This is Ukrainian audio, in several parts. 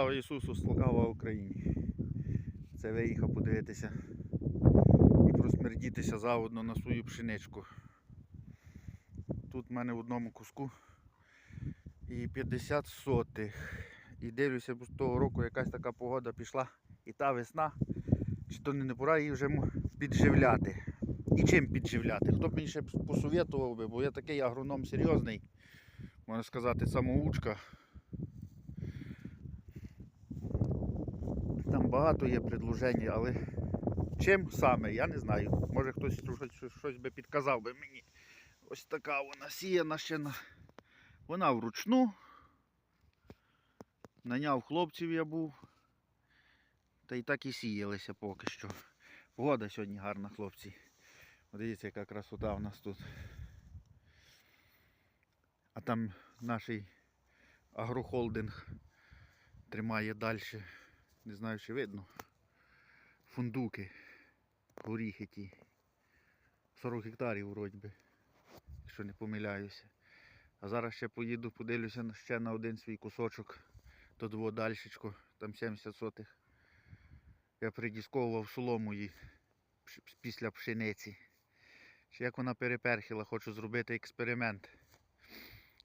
Слава Ісусу, слава Україні. Це виїхав подивитися і просмердітися заодно на свою пшеничку. Тут в мене в одному куску і 50 сотих. І дивлюся, бо з того року якась така погода пішла. І та весна, чи то не пора її вже підживляти. І чим підживляти? Хто б мені ще посовітував би, бо я такий агроном серйозний, можна сказати, самоучка. Там багато є предложень, але чим саме, я не знаю. Може хтось щось, щось- би підказав би мені. Ось така вона сіяна ще на. Вона вручну. Наняв хлопців я був. Та й так і сіялися поки що. Погода сьогодні гарна, хлопці. Дивіться, яка красота у нас тут. А там наш агрохолдинг тримає далі. Не знаю, чи видно. Фундуки. Горіхи ті. 40 гектарів вроді би. Якщо не помиляюся. А зараз ще поїду, подивлюся ще на один свій кусочок. До двого дальшечко, там 70 сотих. Я придісковував солому їй після пшениці. Чи як вона переперхила, хочу зробити експеримент.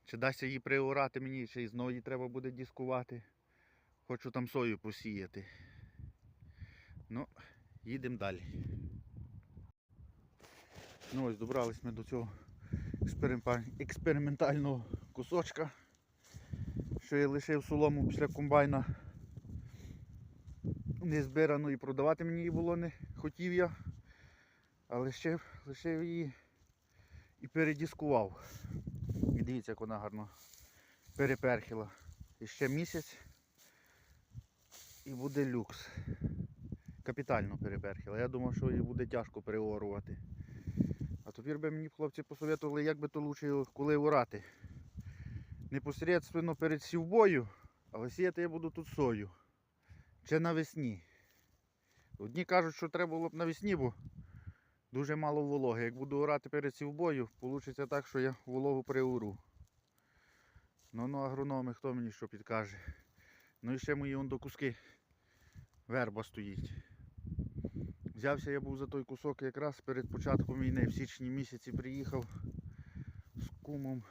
Чи дасться її приорати мені, чи знову її треба буде дискувати. Хочу там сою посіяти. Ну, їдемо далі. Ну ось добрались ми до цього експериментального кусочка, що я лишив солому після комбайна. Не збирано і продавати мені її було не хотів я, а лишив, лишив її і передіскував. І дивіться, як вона гарно переперхила. І ще місяць і буде люкс. Капітально переперхила. Я думав, що її буде тяжко переорувати. А тепер би мені хлопці посоветували, як би то лучше коли орати. Непосередственно перед сівбою, але сіяти я буду тут сою. Чи навесні. Одні кажуть, що треба було б навесні, бо дуже мало вологи. Як буду орати перед сівбою, вийде так, що я вологу приору. Ну ну агрономи, хто мені що підкаже. Ну і ще мої до куски верба стоїть. Взявся я був за той кусок якраз перед початком війни, в січні місяці приїхав з кумом.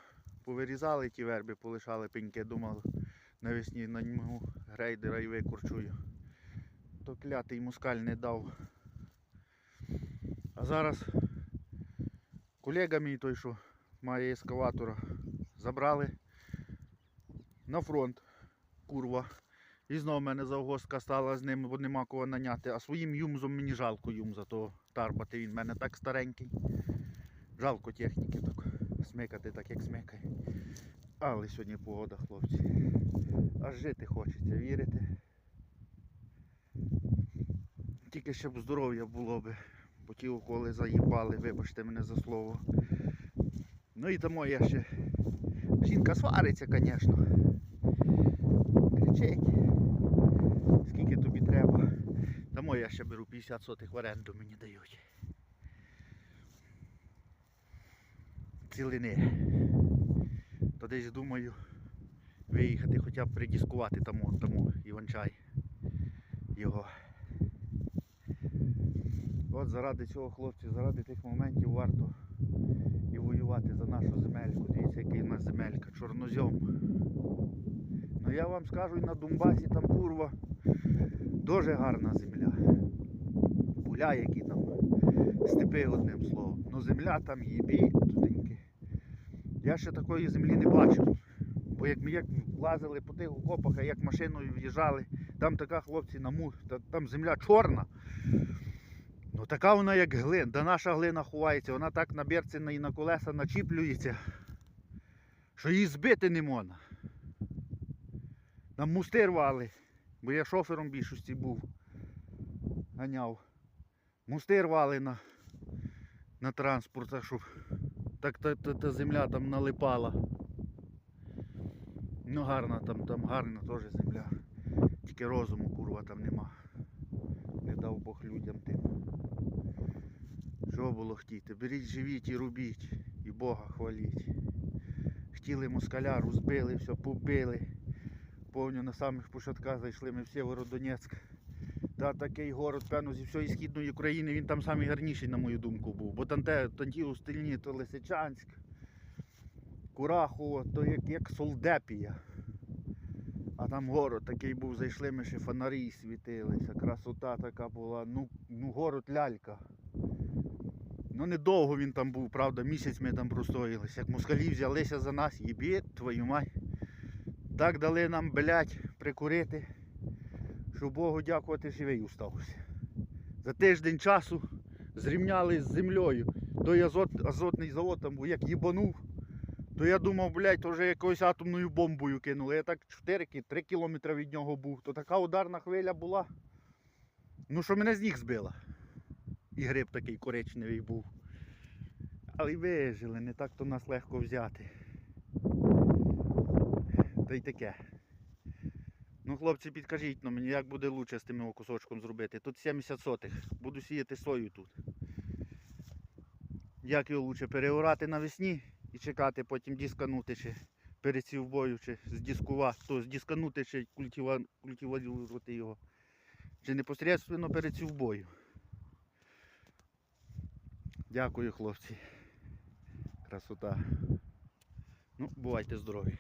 Повирізали ті верби, полишали пеньки, думав навесні на ньому грейдера і викорчую. То клятий москаль не дав. А зараз колега мій той, що має ескаватора, забрали на фронт, курва. І знову в мене завгостка стала з ним, бо нема кого наняти. А своїм юмзом мені жалко юмза того тарбати. Він в мене так старенький. Жалко техніки так. Смикати так, як смикає. Але сьогодні погода, хлопці. Аж жити хочеться, вірите? Тільки щоб здоров'я було би, бо ті уколи заїбали, вибачте мене за слово. Ну і тому я ще. Жінка свариться, звісно. Кричить. Скільки тобі треба. Тому я ще беру 50 сотих в оренду мені дають. Цілини. То десь думаю виїхати хоча б придіскувати тому, тому Іванчай його. От заради цього хлопці, заради тих моментів варто і воювати за нашу земельку. Дивіться, який у нас земелька, чорнозьом. Я вам скажу, і на Донбасі там курва дуже гарна земля. Поля, які там степи одним словом. Ну земля там їбі тутеньки. Я ще такої землі не бачив. Бо як ми як лазили по тих окопах, а як машиною в'їжджали, там така хлопці на та, там земля чорна. Ну така вона як глин, да наша глина ховається, вона так на берці і на колеса начіплюється, що її збити не можна. Нам мусти рвали, бо я шофером більшості був. Ганяв. Мусти рвали на, на транспортах, щоб так та, та, та земля там налипала. Ну гарна там, там гарна теж земля. Тільки розуму курва там нема. Не дав Бог людям тим. Що було хотіти? Беріть, живіть і робіть, і Бога хваліть. Хотіли москаля, розбили, все, побили, Повню на самих початках зайшли ми в Сєвєродонецьк. Та такий город, певно, зі всієї східної України, він там самий гарніший, на мою думку, був. Бо там те, ті остальні, то Лисичанськ, Курахово, то як, як Солдепія. А там город такий був, зайшли ми ще фонарі світилися, красота така була, ну, ну город лялька. Ну недовго він там був, правда, місяць ми там простоїлися. Як москалі взялися за нас, єбі, твою мать. Так дали нам, блядь, прикурити, що Богу дякувати живий устався. За тиждень часу зрівняли з землею. Той азот, азотний завод там був, як їбанув, то я думав, блядь, то вже якоюсь атомною бомбою кинули. Я так 4-3 кілометри від нього був. То така ударна хвиля була. Ну, що мене з ніг збила. І гриб такий коричневий був. Але вижили, не так то нас легко взяти. Та й таке. Ну, хлопці, підкажіть ну, мені, як буде лучше з тим його кусочком зробити. Тут 70 сотих. Буду сіяти сою тут. Як його лучше переорати навесні і чекати, потім дісканути чи перед сівбою, чи здіскувати, то здісканути чи культивувати його. Чи непосередньо перед сівбою. Дякую, хлопці. Красота. Ну, бувайте здорові.